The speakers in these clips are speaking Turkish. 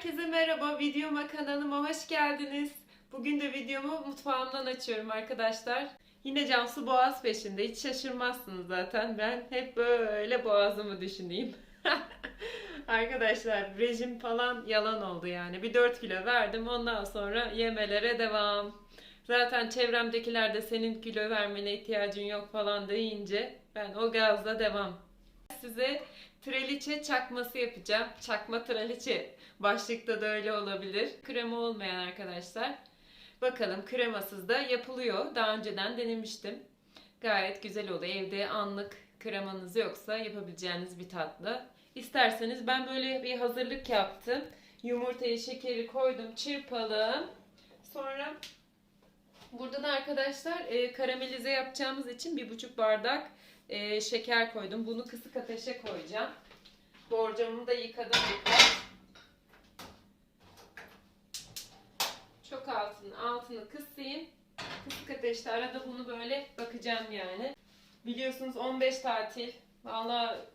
Herkese merhaba, videoma kanalıma hoş geldiniz. Bugün de videomu mutfağımdan açıyorum arkadaşlar. Yine Cansu Boğaz peşinde, hiç şaşırmazsınız zaten. Ben hep böyle boğazımı düşüneyim. arkadaşlar rejim falan yalan oldu yani. Bir 4 kilo verdim, ondan sonra yemelere devam. Zaten çevremdekiler de senin kilo vermene ihtiyacın yok falan deyince ben o gazla devam. Size traliçe çakması yapacağım. Çakma traliçe. Başlıkta da öyle olabilir. Krema olmayan arkadaşlar. Bakalım kremasız da yapılıyor. Daha önceden denemiştim. Gayet güzel oluyor. Evde anlık kremanız yoksa yapabileceğiniz bir tatlı. İsterseniz ben böyle bir hazırlık yaptım. Yumurtayı, şekeri koydum, çırpalım. Sonra burada da arkadaşlar e, karamelize yapacağımız için bir buçuk bardak e, şeker koydum. Bunu kısık ateşe koyacağım. Borcamımı da yıkadım. Çok altını, altını kısayım. Kısık ateşte arada bunu böyle bakacağım yani. Biliyorsunuz 15 tatil. Valla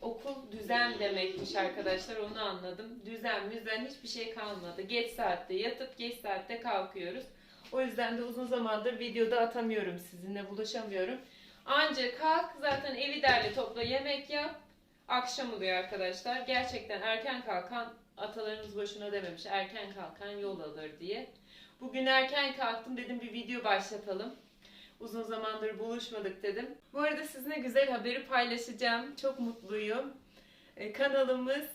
okul düzen demekmiş arkadaşlar onu anladım. Düzen müzen hiçbir şey kalmadı. Geç saatte yatıp geç saatte kalkıyoruz. O yüzden de uzun zamandır videoda atamıyorum sizinle buluşamıyorum. Ancak kalk zaten evi derle topla yemek yap. Akşam oluyor arkadaşlar. Gerçekten erken kalkan atalarımız boşuna dememiş. Erken kalkan yol alır diye. Bugün erken kalktım dedim bir video başlatalım. Uzun zamandır buluşmadık dedim. Bu arada sizinle güzel haberi paylaşacağım. Çok mutluyum. Ee, kanalımız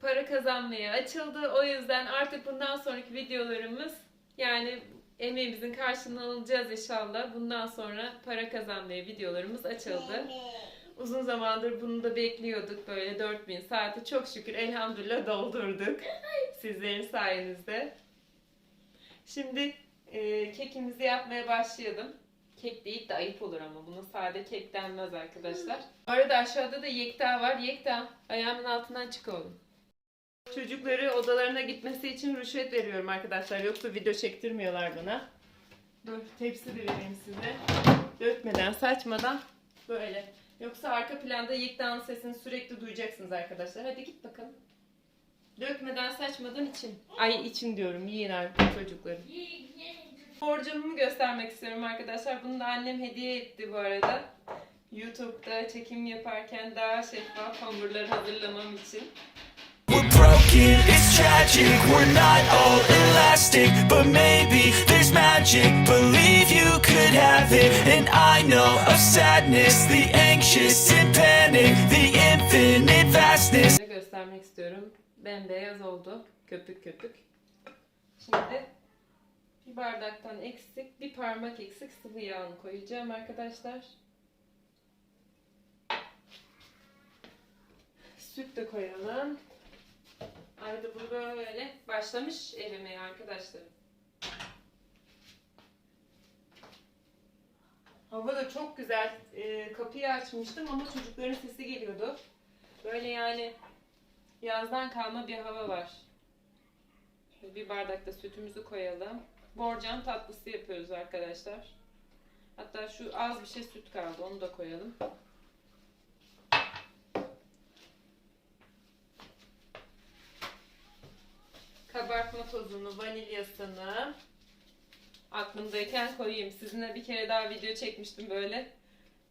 para kazanmaya açıldı. O yüzden artık bundan sonraki videolarımız yani emeğimizin karşılığını alacağız inşallah. Bundan sonra para kazanmaya videolarımız açıldı. Uzun zamandır bunu da bekliyorduk böyle 4000 saati. Çok şükür elhamdülillah doldurduk. Sizlerin sayenizde. Şimdi e, kekimizi yapmaya başlayalım. Kek değil de ayıp olur ama buna sade kek denmez arkadaşlar. Bu arada aşağıda da Yekta var. Yekta ayağımın altından çık oğlum. Çocukları odalarına gitmesi için rüşvet veriyorum arkadaşlar. Yoksa video çektirmiyorlar bana. Dur tepsi de vereyim size. Dökmeden, saçmadan böyle. Yoksa arka planda Yekta'nın sesini sürekli duyacaksınız arkadaşlar. Hadi git bakalım. Dökmeden, saçmadan için. Ay için diyorum. Yiyin artık çocukları. Borcamımı göstermek istiyorum arkadaşlar. Bunu da annem hediye etti bu arada. YouTube'da çekim yaparken daha şeffaf hamurları hazırlamam için. We're broken, it's tragic, we're not all elastic But maybe there's magic, believe you could have it And I know of sadness, the anxious and panic The infinite vastness göstermek istiyorum. Bembeyaz oldu. Köpük köpük. Şimdi bir bardaktan eksik, bir parmak eksik sıvı yağını koyacağım arkadaşlar. Süt de koyalım. Arada bu böyle başlamış erimeye arkadaşlar. Hava da çok güzel. Ee, kapıyı açmıştım ama çocukların sesi geliyordu. Böyle yani yazdan kalma bir hava var. Şöyle bir bardakta sütümüzü koyalım. Borcam tatlısı yapıyoruz arkadaşlar. Hatta şu az bir şey süt kaldı. Onu da koyalım. Kabartma tozunu, vanilyasını aklımdayken koyayım. Sizinle bir kere daha video çekmiştim böyle.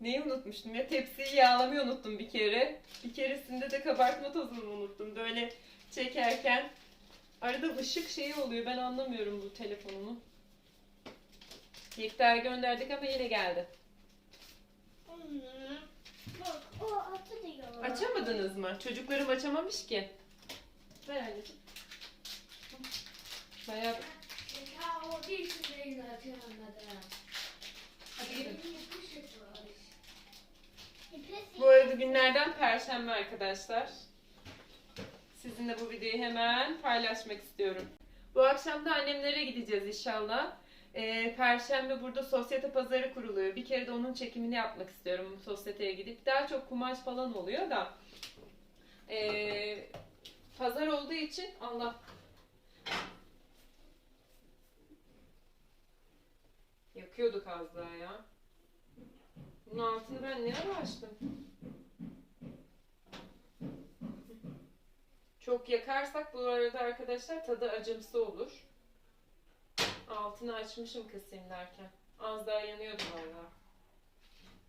Neyi unutmuştum ya? Tepsiyi yağlamayı unuttum bir kere. Bir keresinde de kabartma tozunu unuttum. Böyle çekerken arada ışık şeyi oluyor. Ben anlamıyorum bu telefonumu. Yekta'ya gönderdik ama yine geldi. Anne, Bak o atı diyor. Açamadınız mı? Çocuklarım açamamış ki. Ver anneciğim. Bayağı... Bu arada günlerden Perşembe arkadaşlar. Sizinle bu videoyu hemen paylaşmak istiyorum. Bu akşam da annemlere gideceğiz inşallah. Ee, Perşembe burada sosyete pazarı kuruluyor. Bir kere de onun çekimini yapmak istiyorum sosyeteye gidip. Daha çok kumaş falan oluyor da. Ee, pazar olduğu için Allah Yakıyorduk az daha ya. Bunun altını ben ne ara açtım? Çok yakarsak bu arada arkadaşlar tadı acımsı olur. Altını açmışım kısayım derken. Az daha yanıyordu valla.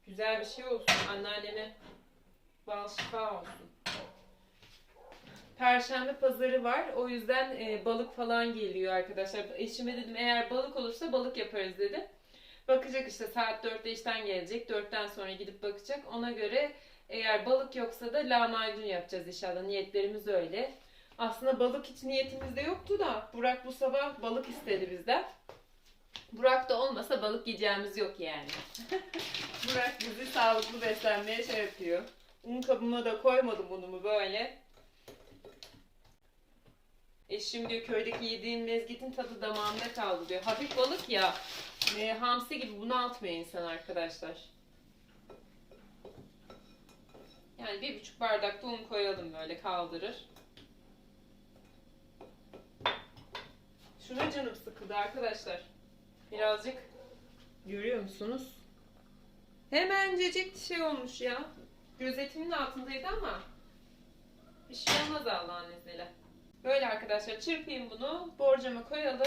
Güzel bir şey olsun. Anneanneme bal şifa olsun. Perşembe pazarı var. O yüzden e, balık falan geliyor arkadaşlar. Eşime dedim eğer balık olursa balık yaparız dedim. Bakacak işte saat 4'te işten gelecek. 4'ten sonra gidip bakacak. Ona göre eğer balık yoksa da lahmacun yapacağız inşallah. Niyetlerimiz öyle. Aslında balık hiç niyetimizde yoktu da Burak bu sabah balık istedi bizden. Burak da olmasa balık yiyeceğimiz yok yani. Burak bizi sağlıklı beslenmeye şey yapıyor. Un kabıma da koymadım unumu böyle. Eşim diyor köydeki yediğin mezgitin tadı damağımda kaldı diyor. Hafif balık ya. E, hamsi gibi bunaltmıyor insan arkadaşlar. Yani bir buçuk bardak da un koyalım böyle kaldırır. Şuna canım sıkıldı arkadaşlar. Birazcık görüyor musunuz? Hemencecik şey olmuş ya. Gözetimin altındaydı ama bir şey olmaz Allah'ın izniyle. Böyle arkadaşlar çırpayım bunu. Borcama koyalım.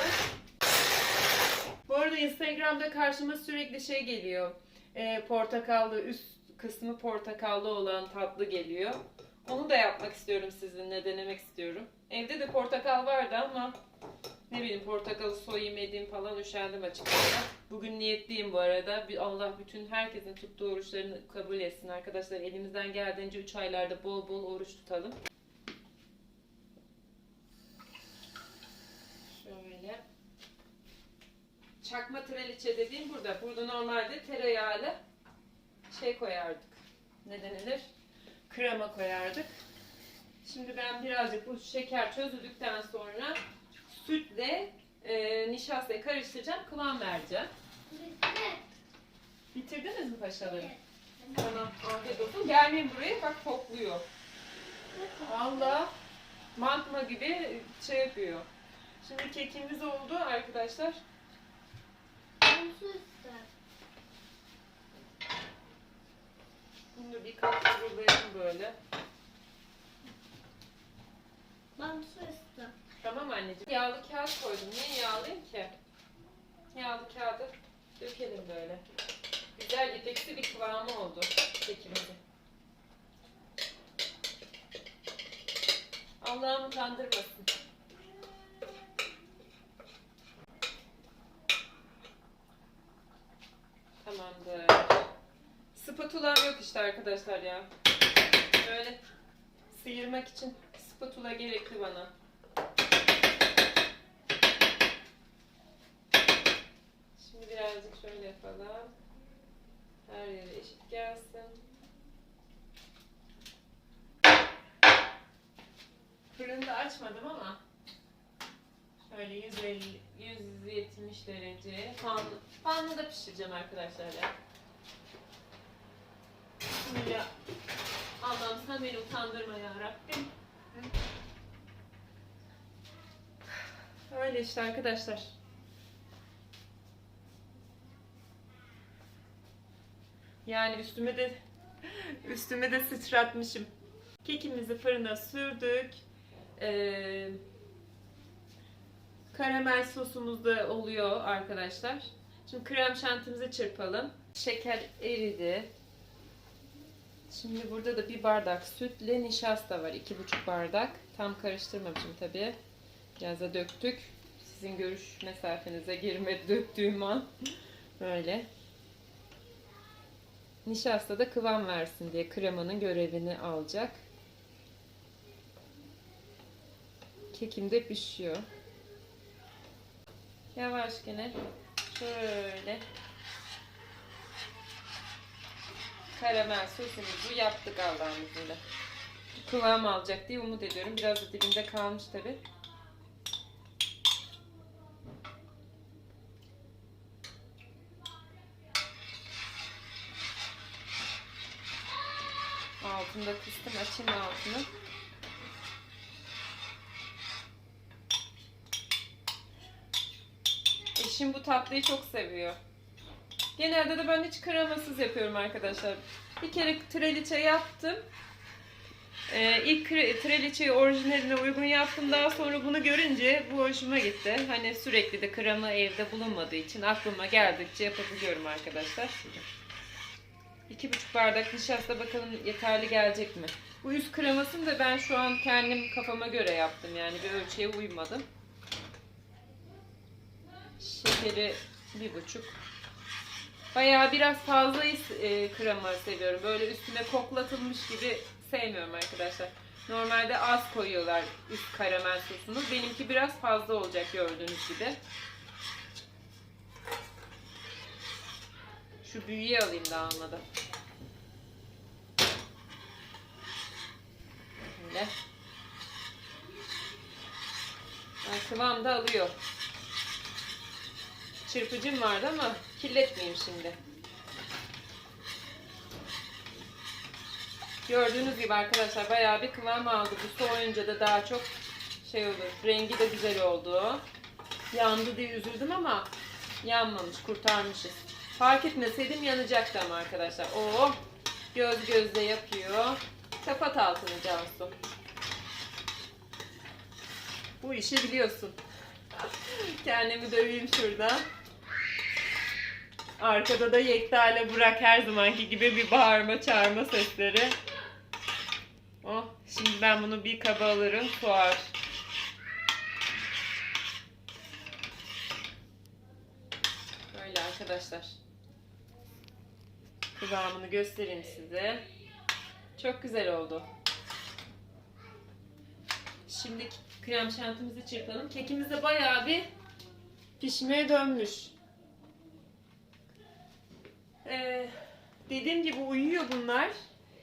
Instagram'da karşıma sürekli şey geliyor. Ee, portakallı üst kısmı portakallı olan tatlı geliyor. Onu da yapmak istiyorum sizinle denemek istiyorum. Evde de portakal vardı ama ne bileyim portakalı soyayım edeyim falan üşendim açıkçası. Bugün niyetliyim bu arada. Allah bütün herkesin tuttuğu oruçlarını kabul etsin arkadaşlar. Elimizden geldiğince 3 aylarda bol bol oruç tutalım. Şöyle. Çakma treliçe dediğim burada. Burada normalde tereyağıyla şey koyardık. Ne denilir? Krema koyardık. Şimdi ben birazcık bu şeker çözüldükten sonra sütle e, nişastayı karıştıracağım. Kıvam vereceğim. Bitirdiniz mi paşalarım? Tamam. Afiyet olsun. Gelmeyin buraya. Bak topluyor. Valla mantma gibi şey yapıyor. Şimdi kekimiz oldu arkadaşlar. Bunu bir kat hazırlayalım böyle. Tamam anneciğim. Yağlı kağıt koydum. Niye yağlayayım ki? Yağlı kağıdı dökelim böyle. Güzel ipeksi bir kıvamı oldu kekimizin. Allah'ım utandırmasın. Tamamdır. Spatulam yok işte arkadaşlar ya. Böyle sıyırmak için spatula gerekli bana. Şimdi birazcık şöyle yapalım. Her yere eşit gelsin. Fırını da açmadım ama şöyle 150 170 derece fan fanlı da pişireceğim arkadaşlar ya. Bismillah. Allah'ım sen beni utandırma ya Rabbim. Öyle işte arkadaşlar. Yani üstüme de üstüme de sıçratmışım. Kekimizi fırına sürdük. Ee, karamel sosumuz da oluyor arkadaşlar. Şimdi krem şantimizi çırpalım. Şeker eridi. Şimdi burada da bir bardak sütle nişasta var. iki buçuk bardak. Tam karıştırmamışım tabii. Biraz da döktük. Sizin görüş mesafenize girmedi döktüğüm an. Böyle. Nişasta da kıvam versin diye kremanın görevini alacak. Kekim de pişiyor. Yavaş gene şöyle karamel sosumuzu yaptık Allah'ın izniyle. Kıvam alacak diye umut ediyorum. Biraz da dibinde kalmış tabi. Altını da kıstım. Açayım altını. Eşim bu tatlıyı çok seviyor. Genelde de ben hiç kremasız yapıyorum arkadaşlar. Bir kere treliçe yaptım. Ee, ilk treliçeyi orijinaline uygun yaptım. Daha sonra bunu görünce bu hoşuma gitti. Hani sürekli de krema evde bulunmadığı için aklıma geldikçe yapabiliyorum arkadaşlar. İki buçuk bardak nişasta bakalım yeterli gelecek mi? Bu üst kremasını da ben şu an kendim kafama göre yaptım. Yani bir ölçüye uymadım. Şekeri bir buçuk. Bayağı biraz fazla e, krema seviyorum. Böyle üstüne koklatılmış gibi sevmiyorum arkadaşlar. Normalde az koyuyorlar üst karamel sosunu. Benimki biraz fazla olacak gördüğünüz gibi. Şu büyüğü alayım da almadan. Böyle. Yani kıvam da alıyor. Çırpıcım vardı ama kirletmeyeyim şimdi. Gördüğünüz gibi arkadaşlar bayağı bir kıvam aldı. Bu soğuyunca da daha çok şey olur. Rengi de güzel oldu. Yandı diye üzüldüm ama yanmamış, kurtarmışız. Fark etmeseydim yanacaktı ama arkadaşlar. Oo, göz gözle yapıyor. Kapat altını Cansu. Bu işi biliyorsun. Kendimi döveyim şurada. Arkada da Yekta ile Burak her zamanki gibi bir bağırma çağırma sesleri. Oh, şimdi ben bunu bir kaba alırım. Soğar. Böyle arkadaşlar. Kıvamını göstereyim size. Çok güzel oldu. Şimdi krem şantimizi çırpalım. Kekimiz de bayağı bir pişmeye dönmüş. Ee, dediğim gibi uyuyor bunlar.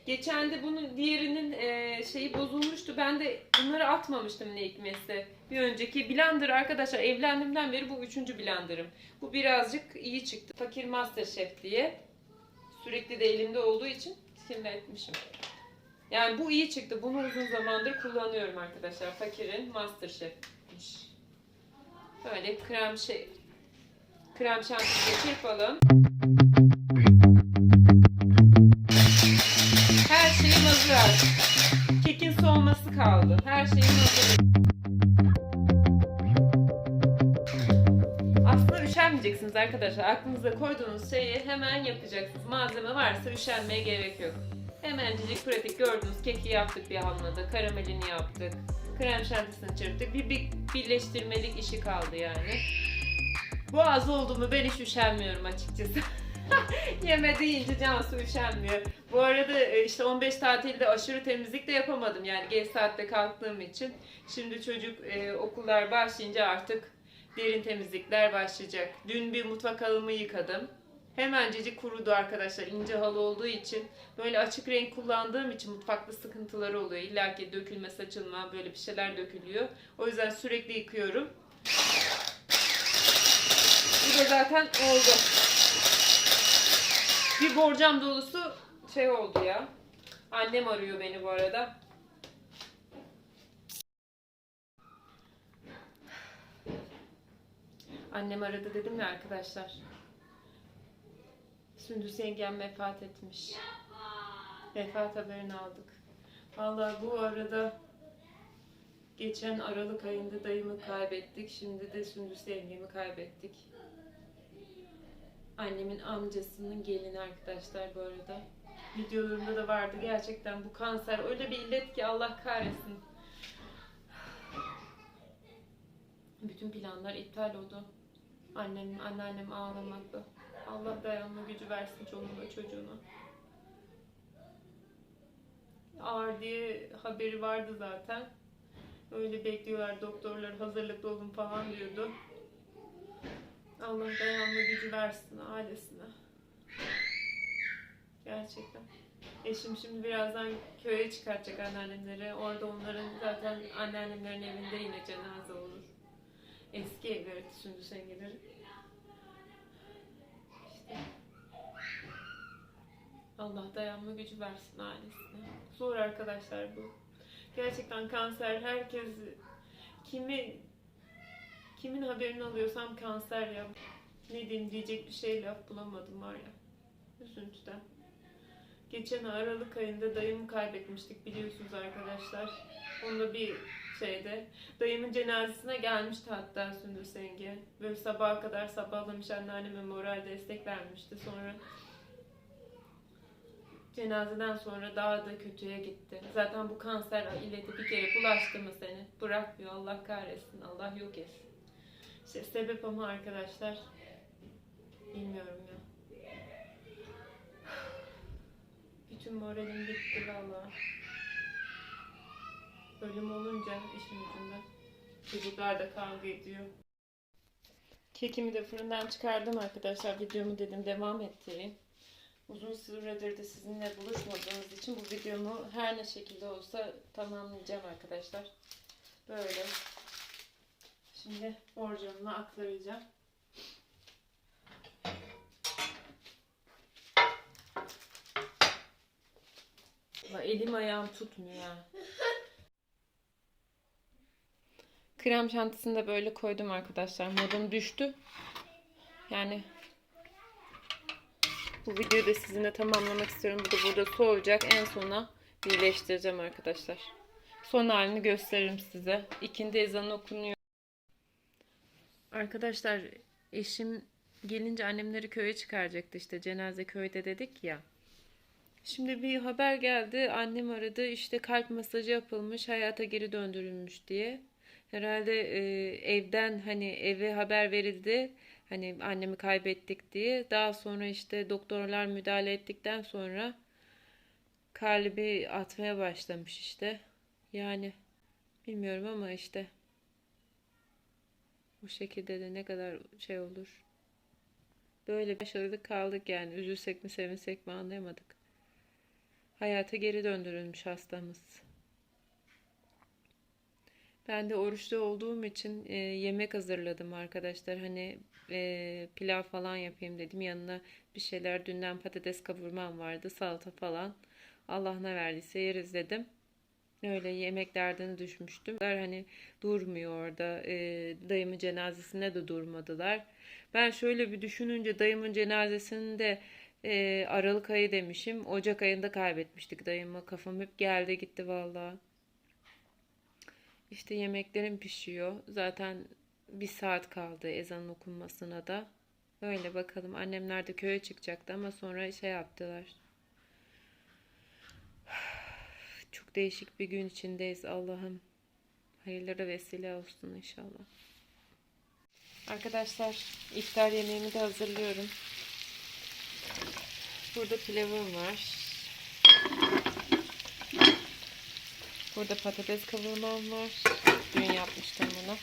Geçen de bunun diğerinin e, şeyi bozulmuştu. Ben de bunları atmamıştım ne hikmetse. Bir önceki blender arkadaşlar evlendiğimden beri bu üçüncü blenderım. Bu birazcık iyi çıktı. Fakir Masterchef diye. Sürekli de elimde olduğu için şimdi etmişim. Yani bu iyi çıktı. Bunu uzun zamandır kullanıyorum arkadaşlar. Fakir'in Masterchef'miş. Böyle krem şey krem şantiyi çırpalım. Soğuması kaldı. Her şeyim hazır. Aslında üşenmeyeceksiniz arkadaşlar. Aklınıza koyduğunuz şeyi hemen yapacaksınız. Malzeme varsa üşenmeye gerek yok. Hemencecik pratik gördüğünüz keki yaptık bir hamlada. Karamelini yaptık. Krem şantisini çırptık. Bir, bir birleştirmelik işi kaldı yani. Bu az olduğumu ben hiç üşenmiyorum açıkçası. Yeme deyince Cansu üşenmiyor. Bu arada e, işte 15 tatilde aşırı temizlik de yapamadım yani geç saatte kalktığım için. Şimdi çocuk e, okullar başlayınca artık derin temizlikler başlayacak. Dün bir mutfak halımı yıkadım. Hemencecik kurudu arkadaşlar ince halı olduğu için. Böyle açık renk kullandığım için mutfakta sıkıntıları oluyor. İlla ki dökülme, saçılma böyle bir şeyler dökülüyor. O yüzden sürekli yıkıyorum. Bu da zaten oldu. Bir borcam dolusu şey oldu ya. Annem arıyor beni bu arada. Annem aradı dedim ya arkadaşlar. Sündüs yengem vefat etmiş. Vefat haberini aldık. Vallahi bu arada geçen Aralık ayında dayımı kaybettik. Şimdi de Sündüs yengemi kaybettik. Annemin amcasının gelini arkadaşlar bu arada. Videolarımda da vardı. Gerçekten bu kanser öyle bir illet ki Allah kahretsin. Bütün planlar iptal oldu. Annem, anneannem ağlamakta. Allah dayanma gücü versin çoluğuna çocuğuna. Ağır diye haberi vardı zaten. Öyle bekliyorlar doktorlar hazırlıklı olun falan diyordu. Allah dayanma gücü versin ailesine. Gerçekten. Eşim şimdi birazdan köye çıkartacak anneannemleri. Orada onların zaten anneannemlerin evinde yine cenaze olur. Eski evleri, Sündüs yengeleri. İşte. Allah dayanma gücü versin ailesine. Zor arkadaşlar bu. Gerçekten kanser herkes kimi kimin haberini alıyorsam kanser ya. Ne diyeyim diyecek bir şey laf bulamadım var ya. Üzüntüden. Geçen Aralık ayında dayımı kaybetmiştik biliyorsunuz arkadaşlar. Onda bir şeyde. Dayımın cenazesine gelmişti hatta Sündüz Yenge. Böyle sabaha kadar sabahlamış anneanneme moral destek vermişti. Sonra cenazeden sonra daha da kötüye gitti. Zaten bu kanser illeti bir kere bulaştı mı seni? Bırakmıyor Allah kahretsin. Allah yok etsin. İşte sebep ama arkadaşlar bilmiyorum ya. Bütün moralim bitti valla. Ölüm olunca işin ucunda. Çocuklar da kavga ediyor. Kekimi de fırından çıkardım arkadaşlar. Videomu dedim devam ettireyim. Uzun süredir de sizinle buluşmadığımız için bu videomu her ne şekilde olsa tamamlayacağım arkadaşlar. Böyle. Şimdi borcamına aktaracağım. Elim ayağım tutmuyor ya. Krem şantisini de böyle koydum arkadaşlar. Modum düştü. Yani bu videoyu da sizinle tamamlamak istiyorum. Bu da burada soğuyacak. En sona birleştireceğim arkadaşlar. Son halini gösteririm size. İkindi ezanı okunuyor. Arkadaşlar eşim gelince annemleri köye çıkaracaktı işte cenaze köyde dedik ya. Şimdi bir haber geldi. Annem aradı. İşte kalp masajı yapılmış, hayata geri döndürülmüş diye. Herhalde e, evden hani eve haber verildi. Hani annemi kaybettik diye. Daha sonra işte doktorlar müdahale ettikten sonra kalbi atmaya başlamış işte. Yani bilmiyorum ama işte bu şekilde de ne kadar şey olur. Böyle başarılı kaldık yani. Üzülsek mi sevinsek mi anlayamadık. Hayata geri döndürülmüş hastamız. Ben de oruçlu olduğum için e, yemek hazırladım arkadaşlar. Hani e, pilav falan yapayım dedim. Yanına bir şeyler dünden patates kavurmam vardı. Salata falan. Allah ne verdiyse yeriz dedim. Öyle yemek derdine düşmüştüm. Hani durmuyor orada. E, dayımın cenazesinde de durmadılar. Ben şöyle bir düşününce dayımın cenazesinde e, Aralık ayı demişim. Ocak ayında kaybetmiştik dayımı. Kafam hep geldi gitti vallahi. İşte yemeklerim pişiyor. Zaten bir saat kaldı ezanın okunmasına da. Öyle bakalım. Annemler de köye çıkacaktı ama sonra şey yaptılar. Çok değişik bir gün içindeyiz Allah'ım. Hayırlara vesile olsun inşallah. Arkadaşlar iftar yemeğimi de hazırlıyorum. Burada pilavım var. Burada patates kavurmam var. Dün yapmıştım bunu.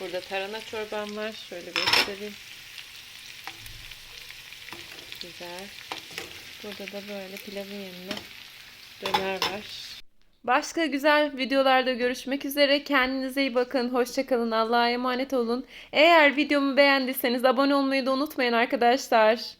Burada tarhana çorbam var. Şöyle göstereyim. Güzel. Burada da böyle pilavın yanına döner var. Başka güzel videolarda görüşmek üzere. Kendinize iyi bakın. Hoşçakalın. Allah'a emanet olun. Eğer videomu beğendiyseniz abone olmayı da unutmayın arkadaşlar.